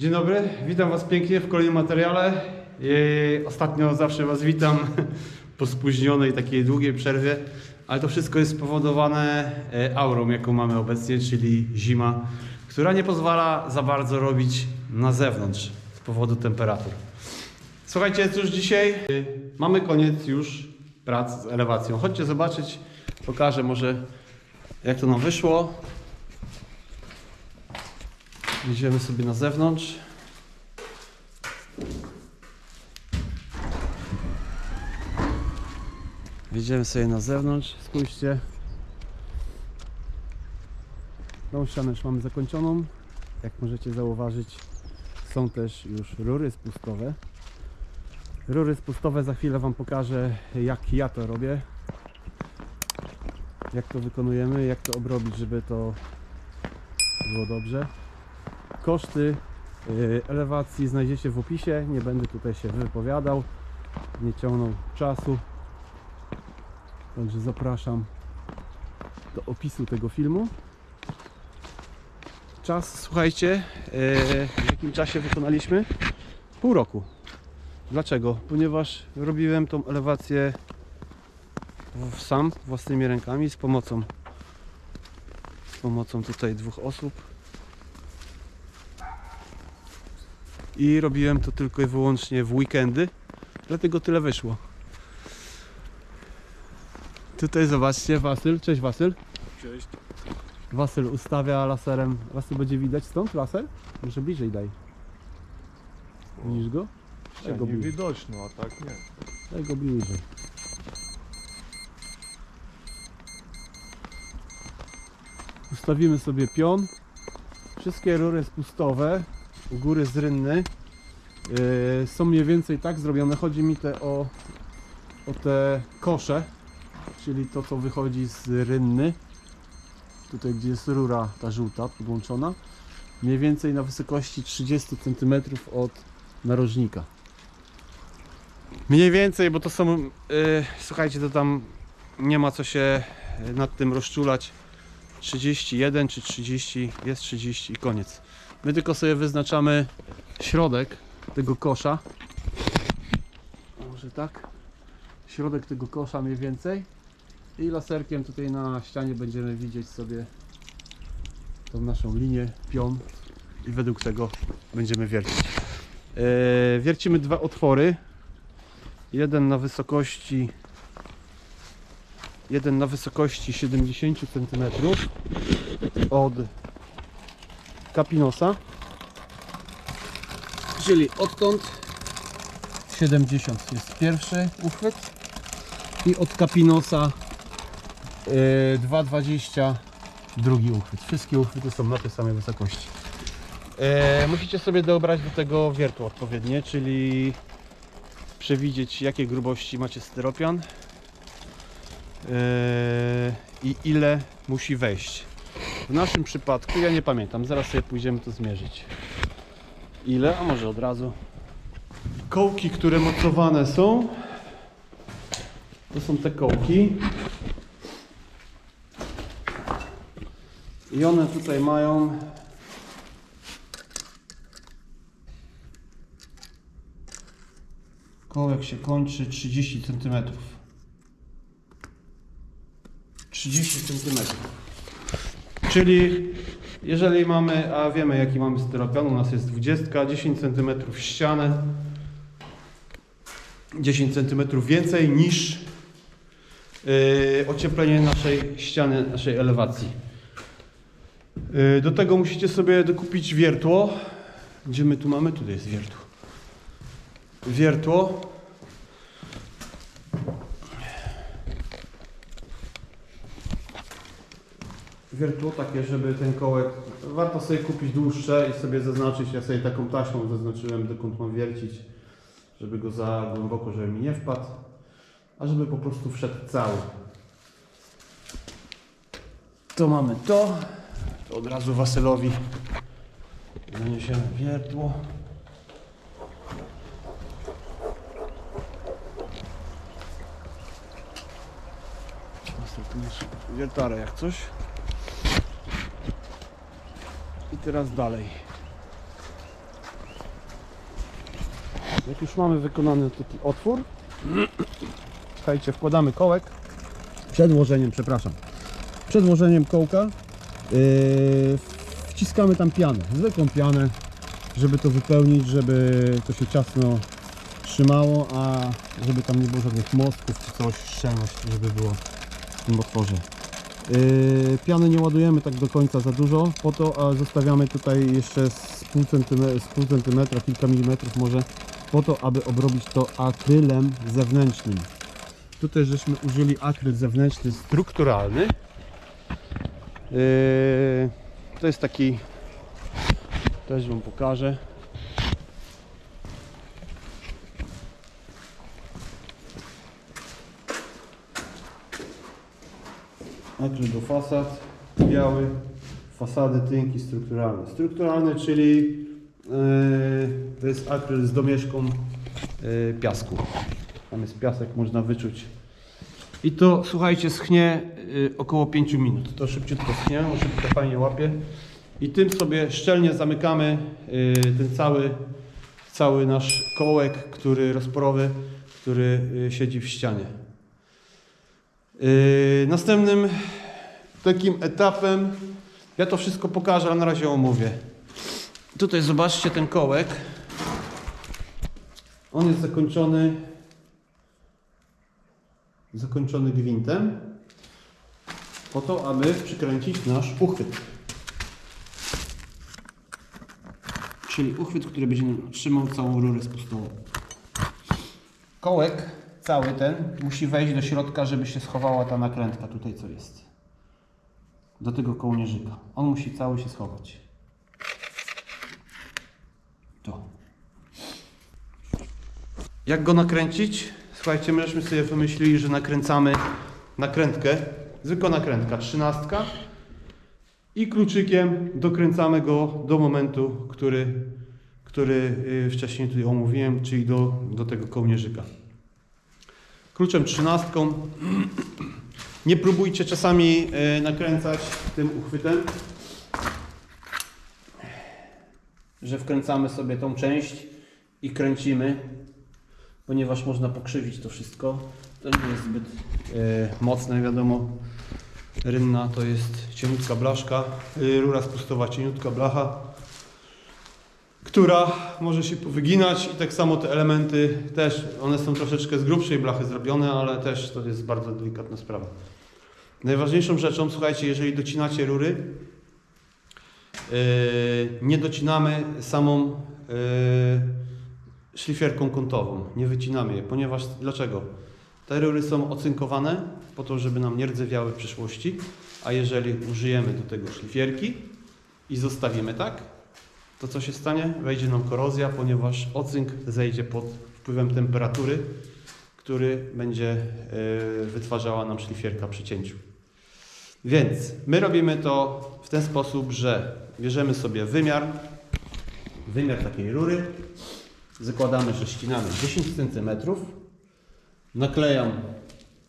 Dzień dobry, witam Was pięknie w kolejnym materiale. Ostatnio zawsze Was witam po spóźnionej takiej długiej przerwie, ale to wszystko jest spowodowane e, aurą, jaką mamy obecnie, czyli zima, która nie pozwala za bardzo robić na zewnątrz z powodu temperatur. Słuchajcie, cóż dzisiaj y, mamy koniec już prac z elewacją. Chodźcie zobaczyć, pokażę może jak to nam wyszło. Idziemy sobie na zewnątrz. Wyjdziemy sobie na zewnątrz. Spójrzcie. Tą ścianę już mamy zakończoną. Jak możecie zauważyć, są też już rury spustowe. Rury spustowe za chwilę Wam pokażę, jak ja to robię. Jak to wykonujemy, jak to obrobić, żeby to było dobrze. Koszty y, elewacji znajdziecie w opisie. Nie będę tutaj się wypowiadał, nie ciągnął czasu. Także zapraszam do opisu tego filmu. Czas, słuchajcie, y, w jakim czasie wykonaliśmy? Pół roku. Dlaczego? Ponieważ robiłem tą elewację sam, własnymi rękami, z pomocą z pomocą tutaj dwóch osób. I robiłem to tylko i wyłącznie w weekendy, dlatego tyle wyszło. Tutaj zobaczcie, Wasyl, cześć Wasyl. Cześć. Wasyl ustawia laserem. Wasyl będzie widać stąd laser? Może bliżej daj. Widzisz go? Daj go bliżej. widoczno, a tak nie. Daj go bliżej. Ustawimy sobie pion. Wszystkie rury spustowe u góry z rynny yy, są mniej więcej tak zrobione. Chodzi mi te o, o te kosze, czyli to co wychodzi z rynny. Tutaj gdzie jest rura ta żółta podłączona. Mniej więcej na wysokości 30 cm od narożnika. Mniej więcej, bo to są. Yy, słuchajcie, to tam nie ma co się y, nad tym rozczulać. 31 czy 30, jest 30 i koniec. My tylko sobie wyznaczamy środek tego kosza. Może tak? Środek tego kosza mniej więcej. I laserkiem tutaj na ścianie będziemy widzieć sobie tą naszą linię, pion i według tego będziemy wiercić. Yy, wiercimy dwa otwory. Jeden na wysokości jeden na wysokości 70 cm od kapinosa. Czyli odtąd 70 jest pierwszy uchwyt. I od kapinosa yy, 2,20 drugi uchwyt. Wszystkie uchwyty są na tej samej wysokości. Yy, musicie sobie dobrać do tego wiertło odpowiednie czyli przewidzieć jakiej grubości macie styropian Yy, i ile musi wejść. W naszym przypadku, ja nie pamiętam, zaraz sobie pójdziemy to zmierzyć. Ile? A może od razu. Kołki, które mocowane są, to są te kołki. I one tutaj mają kołek się kończy 30 cm. 30 cm. Czyli jeżeli mamy, a wiemy jaki mamy styropian, u nas jest 20, 10 cm ścianę, 10 cm więcej niż yy, ocieplenie naszej ściany, naszej elewacji. Yy, do tego musicie sobie dokupić wiertło. Gdzie my tu mamy? Tutaj jest wiertło. Wiertło. Wiertło takie, żeby ten kołek, warto sobie kupić dłuższe i sobie zaznaczyć, ja sobie taką taśmą zaznaczyłem dokąd mam wiercić, żeby go za głęboko, żeby mi nie wpadł, a żeby po prostu wszedł cały. To mamy to, to od razu Wasylowi zaniesiemy wiertło. Wiertarę jak coś. Teraz dalej. Jak już mamy wykonany taki otwór, słuchajcie, wkładamy kołek przed włożeniem, przepraszam, przed włożeniem kołka yy, wciskamy tam pianę, zwykłą pianę, żeby to wypełnić, żeby to się ciasno trzymało, a żeby tam nie było żadnych mostków czy coś, szczelność, żeby było w tym otworze. Yy, piany nie ładujemy tak do końca za dużo, po to a zostawiamy tutaj jeszcze z pół, centyme- z pół centymetra, kilka milimetrów może, po to, aby obrobić to akrylem zewnętrznym. Tutaj żeśmy użyli akryl zewnętrzny strukturalny. Yy, to jest taki, też Wam pokażę. Akryl do fasad, biały, fasady, tynki strukturalne. Strukturalne, czyli yy, to jest akryl z domieszką yy, piasku. Tam jest piasek, można wyczuć. I to, słuchajcie, schnie yy, około 5 minut. To szybciutko schnie, on szybko fajnie łapie. I tym sobie szczelnie zamykamy yy, ten cały, cały nasz kołek, który rozporowy, który yy, siedzi w ścianie. Yy, następnym takim etapem, ja to wszystko pokażę, ale na razie omówię. Tutaj zobaczcie ten kołek. On jest zakończony zakończony gwintem po to, aby przykręcić nasz uchwyt. Czyli uchwyt, który będzie trzymał całą rurę spustową. Kołek cały ten musi wejść do środka, żeby się schowała ta nakrętka tutaj co jest. Do tego kołnierzyka. On musi cały się schować. To. Jak go nakręcić? Słuchajcie, my żeśmy sobie wymyślili, że nakręcamy nakrętkę, zwykła nakrętka, trzynastka i kluczykiem dokręcamy go do momentu, który, który y, wcześniej tutaj omówiłem, czyli do, do tego kołnierzyka. Kluczem trzynastką nie próbujcie czasami y, nakręcać tym uchwytem, że wkręcamy sobie tą część i kręcimy, ponieważ można pokrzywić to wszystko. To nie jest zbyt e, mocne, wiadomo. Rynna to jest cieniutka blaszka, y, rura spustowa cieniutka blacha, która może się powyginać i tak samo te elementy też, one są troszeczkę z grubszej blachy zrobione, ale też to jest bardzo delikatna sprawa. Najważniejszą rzeczą, słuchajcie, jeżeli docinacie rury, yy, nie docinamy samą yy, szlifierką kątową, nie wycinamy je, ponieważ dlaczego? Te rury są ocynkowane po to, żeby nam nie rdzewiały w przyszłości, a jeżeli użyjemy do tego szlifierki i zostawimy tak, to co się stanie? Wejdzie nam korozja, ponieważ ocynk zejdzie pod wpływem temperatury, który będzie yy, wytwarzała nam szlifierka przy cięciu. Więc my robimy to w ten sposób, że bierzemy sobie wymiar, wymiar takiej rury, zakładamy, że ścinamy 10 cm, naklejam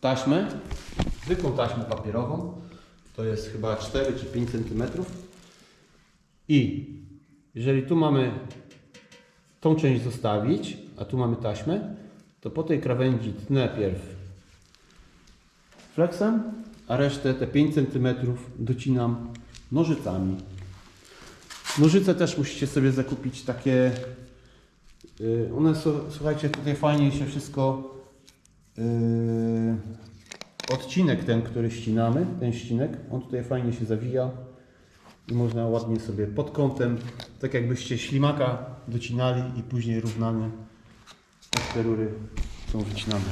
taśmę, zwykłą taśmę papierową, to jest chyba 4 czy 5 cm i jeżeli tu mamy tą część zostawić, a tu mamy taśmę, to po tej krawędzi tnę pierw flexem, a resztę, te 5 cm docinam nożycami. Nożyce też musicie sobie zakupić takie, yy, one są, słuchajcie, tutaj fajnie się wszystko, yy, odcinek ten, który ścinamy, ten ścinek, on tutaj fajnie się zawija i można ładnie sobie pod kątem, tak jakbyście ślimaka docinali i później równane, jak te rury są wycinane.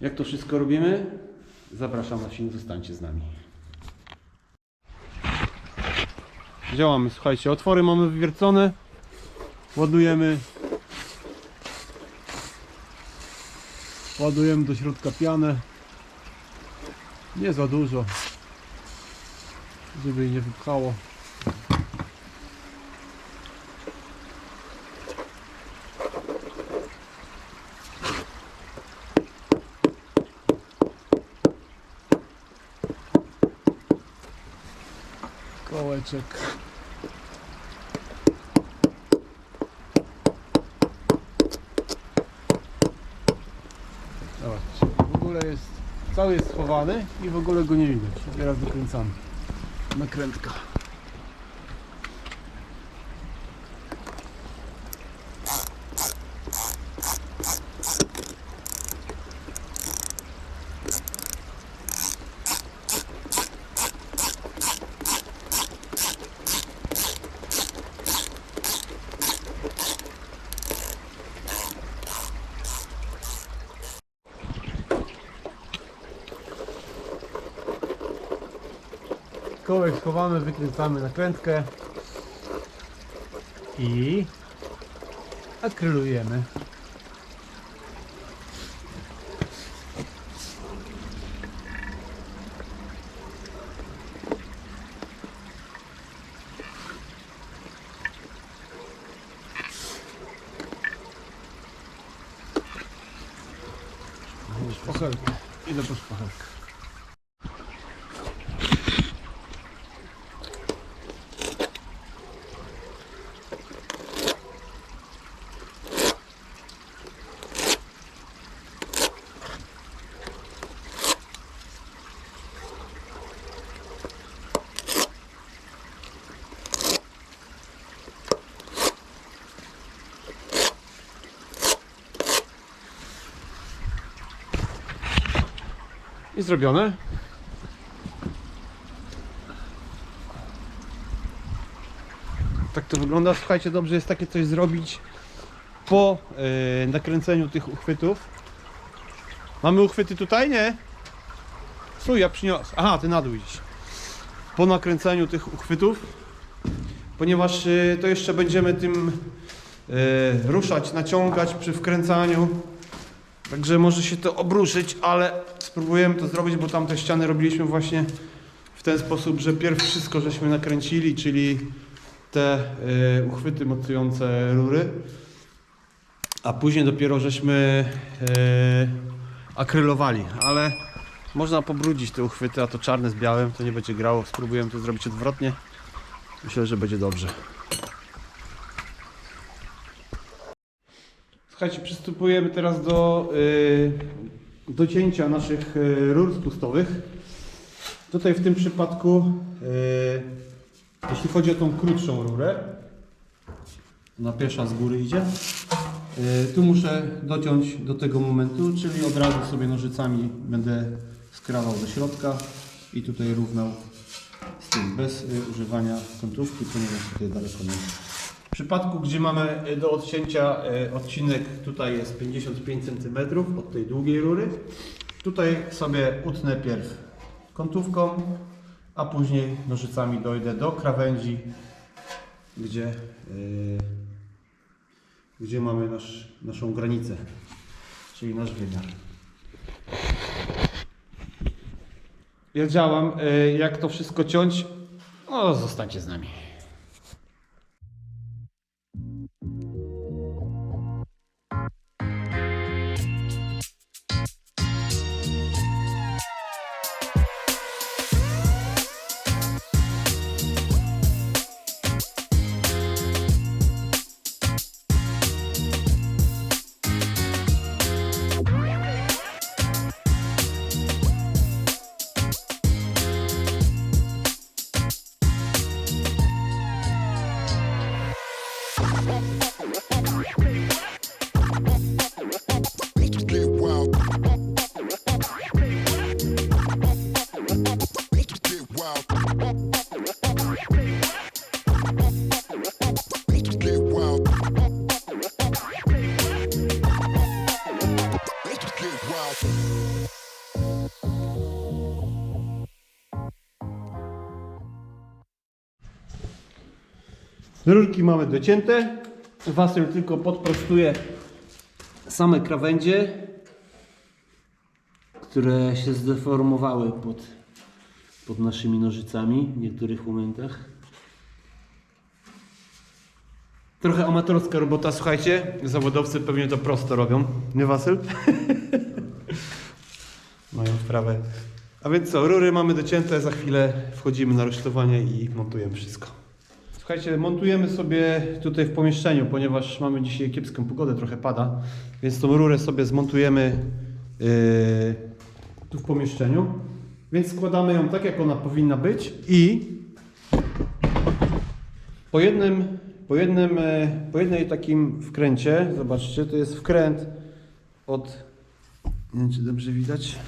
Jak to wszystko robimy? Zapraszam na film, zostańcie z nami. Działamy, słuchajcie, otwory mamy wywiercone. Ładujemy. Ładujemy do środka pianę. Nie za dużo, żeby jej nie wypchało. Kołeczek. W ogóle jest, cały jest schowany i w ogóle go nie widać. Teraz dokręcamy. Nakrętka. Schowamy, wykręcamy nakrętkę i akrylujemy. Zrobione. Tak to wygląda. Słuchajcie, dobrze jest takie coś zrobić po e, nakręceniu tych uchwytów. Mamy uchwyty tutaj, nie? Słuchaj, ja. Aha, ty na dół idziesz. Po nakręceniu tych uchwytów, ponieważ e, to jeszcze będziemy tym e, ruszać, naciągać przy wkręcaniu. Także może się to obruszyć, ale spróbujemy to zrobić, bo tamte ściany robiliśmy właśnie w ten sposób, że pierw wszystko żeśmy nakręcili, czyli te y, uchwyty mocujące rury, a później dopiero żeśmy y, akrylowali, ale można pobrudzić te uchwyty, a to czarne z białym, to nie będzie grało. Spróbujemy to zrobić odwrotnie. Myślę, że będzie dobrze. Słuchajcie, przystępujemy teraz do y, docięcia naszych y, rur spustowych. Tutaj w tym przypadku, y, jeśli chodzi o tą krótszą rurę, ona pierwsza z góry idzie, y, tu muszę dociąć do tego momentu, czyli od razu sobie nożycami będę skrawał do środka i tutaj równał z tym, bez używania końcówki, ponieważ tutaj daleko nie w przypadku, gdzie mamy y, do odcięcia y, odcinek, tutaj jest 55 cm od tej długiej rury. Tutaj sobie utnę pierw kątówką, a później nożycami dojdę do krawędzi, gdzie, y, gdzie mamy nasz, naszą granicę, czyli nasz wymiar. Ja działam, y, jak to wszystko ciąć, no zostańcie z nami. Rurki mamy docięte. Wasyl tylko podprostuje same krawędzie, które się zdeformowały pod, pod naszymi nożycami w niektórych momentach. Trochę amatorska robota, słuchajcie. Zawodowcy pewnie to prosto robią. Nie Wasyl? Mają wprawę. A więc co, rury mamy docięte, za chwilę wchodzimy na rusztowanie i montujemy wszystko. Słuchajcie, montujemy sobie tutaj w pomieszczeniu, ponieważ mamy dzisiaj kiepską pogodę, trochę pada, więc tą rurę sobie zmontujemy yy, tu w pomieszczeniu. Więc składamy ją tak, jak ona powinna być i po jednym, po jednym, e, po jednej takim wkręcie, zobaczcie, to jest wkręt od, nie wiem czy dobrze widać,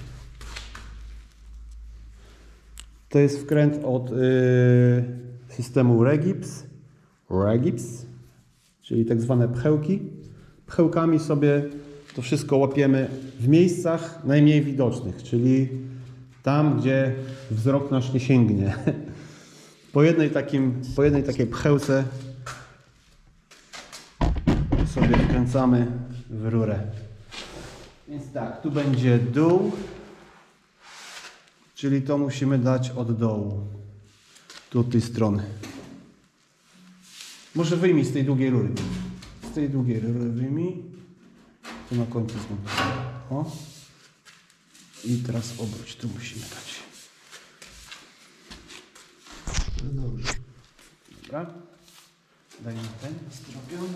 to jest wkręt od y, systemu Regips, Regips, czyli tak zwane pchełki. Pchełkami sobie to wszystko łapiemy w miejscach najmniej widocznych, czyli tam, gdzie wzrok nasz nie sięgnie. Po jednej, takim, po jednej takiej pchełce sobie wkręcamy w rurę. Więc tak, tu będzie dół, czyli to musimy dać od dołu. Tu tej strony. Może wyjmij z tej długiej rury. Z tej długiej rury wyjmij. Tu na końcu zmontuj. O. I teraz obróć. Tu musimy dać. Dobrze. Dobra. Dajmy ten stropion.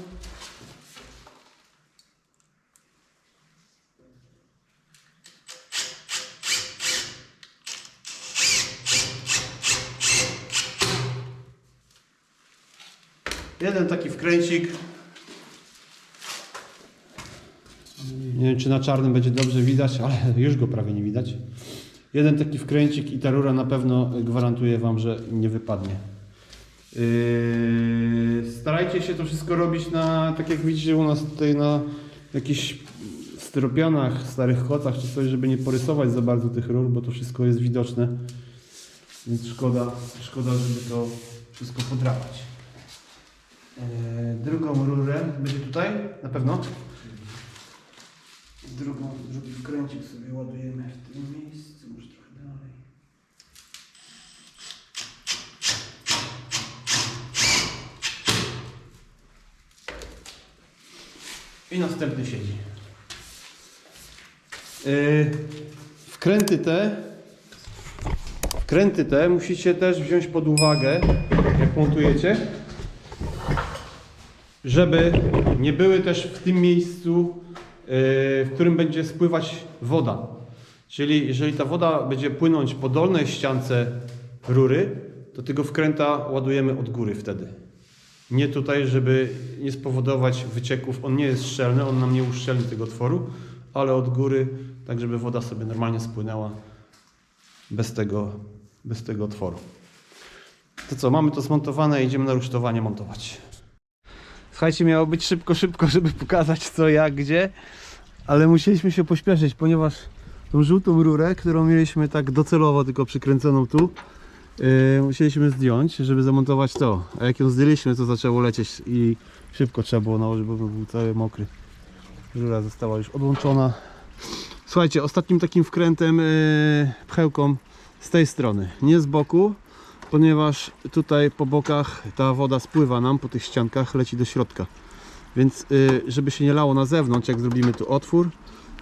Jeden taki wkręcik. Nie wiem, czy na czarnym będzie dobrze widać, ale już go prawie nie widać. Jeden taki wkręcik i ta rura na pewno gwarantuje Wam, że nie wypadnie. Yy, starajcie się to wszystko robić na, tak jak widzicie u nas tutaj na jakichś styropianach, starych kocach czy coś, żeby nie porysować za bardzo tych rur, bo to wszystko jest widoczne. Więc szkoda, szkoda żeby to wszystko podrapać. Yy, drugą rurę będzie tutaj, na pewno. Drugą, drugi wkręcik sobie ładujemy w tym miejscu, może trochę dalej. I następny siedzi. Yy, wkręty te wkręty te musicie też wziąć pod uwagę, jak montujecie, żeby nie były też w tym miejscu, yy, w którym będzie spływać woda. Czyli jeżeli ta woda będzie płynąć po dolnej ściance rury, to tego wkręta ładujemy od góry wtedy. Nie tutaj, żeby nie spowodować wycieków. On nie jest szczelny, on nam nie uszczelni tego otworu, ale od góry, tak żeby woda sobie normalnie spłynęła bez tego, bez tego otworu. To co, mamy to zmontowane, idziemy na rusztowanie montować. Słuchajcie, miało być szybko, szybko, żeby pokazać co, jak, gdzie, ale musieliśmy się pośpieszyć, ponieważ tą żółtą rurę, którą mieliśmy tak docelowo tylko przykręconą tu, yy, musieliśmy zdjąć, żeby zamontować to. A jak ją zdjęliśmy, to zaczęło lecieć i szybko trzeba było nałożyć, bo był cały mokry. Rura została już odłączona. Słuchajcie, ostatnim takim wkrętem, yy, pchełką z tej strony, nie z boku, ponieważ tutaj po bokach ta woda spływa nam po tych ściankach, leci do środka. Więc y, żeby się nie lało na zewnątrz, jak zrobimy tu otwór,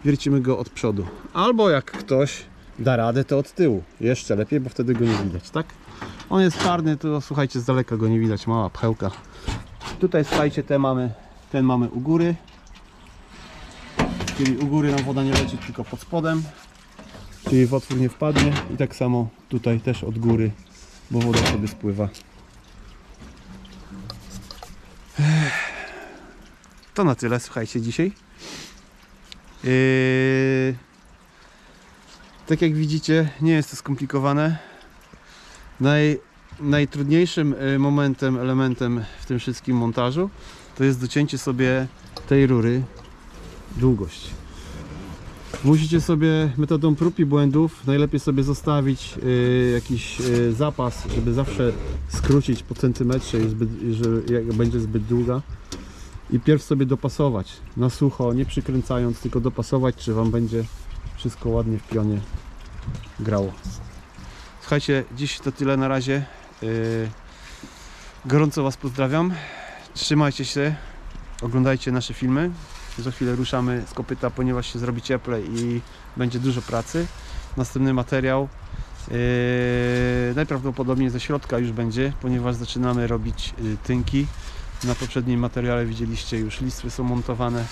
wiercimy go od przodu. Albo jak ktoś da radę, to od tyłu. Jeszcze lepiej, bo wtedy go nie widać, tak? On jest czarny, to słuchajcie, z daleka go nie widać, mała pchełka. Tutaj słuchajcie, te mamy, ten mamy u góry. Czyli u góry nam woda nie leci, tylko pod spodem. Czyli w otwór nie wpadnie. I tak samo tutaj też od góry, bo woda sobie spływa. To na tyle, słuchajcie, dzisiaj. Yy, tak jak widzicie, nie jest to skomplikowane. Naj, najtrudniejszym y, momentem, elementem w tym wszystkim montażu to jest docięcie sobie tej rury długość. Musicie sobie metodą prób i błędów najlepiej sobie zostawić y, jakiś y, zapas, żeby zawsze skrócić po centymetrze, i zbyt, że jak będzie zbyt długa. I pierw sobie dopasować na sucho, nie przykręcając, tylko dopasować, czy Wam będzie wszystko ładnie w pionie grało. Słuchajcie, dziś to tyle na razie. Yy, gorąco Was pozdrawiam. Trzymajcie się, oglądajcie nasze filmy. Za chwilę ruszamy z kopyta, ponieważ się zrobi cieplej i będzie dużo pracy. Następny materiał yy, najprawdopodobniej ze środka już będzie, ponieważ zaczynamy robić yy, tynki. Na poprzednim materiale widzieliście już listwy są montowane,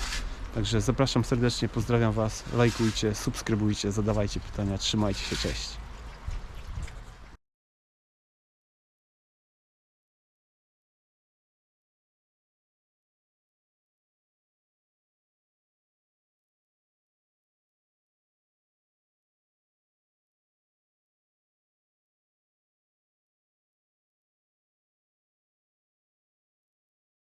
Także zapraszam serdecznie, pozdrawiam Was, lajkujcie, subskrybujcie, zadawajcie pytania, trzymajcie się, cześć.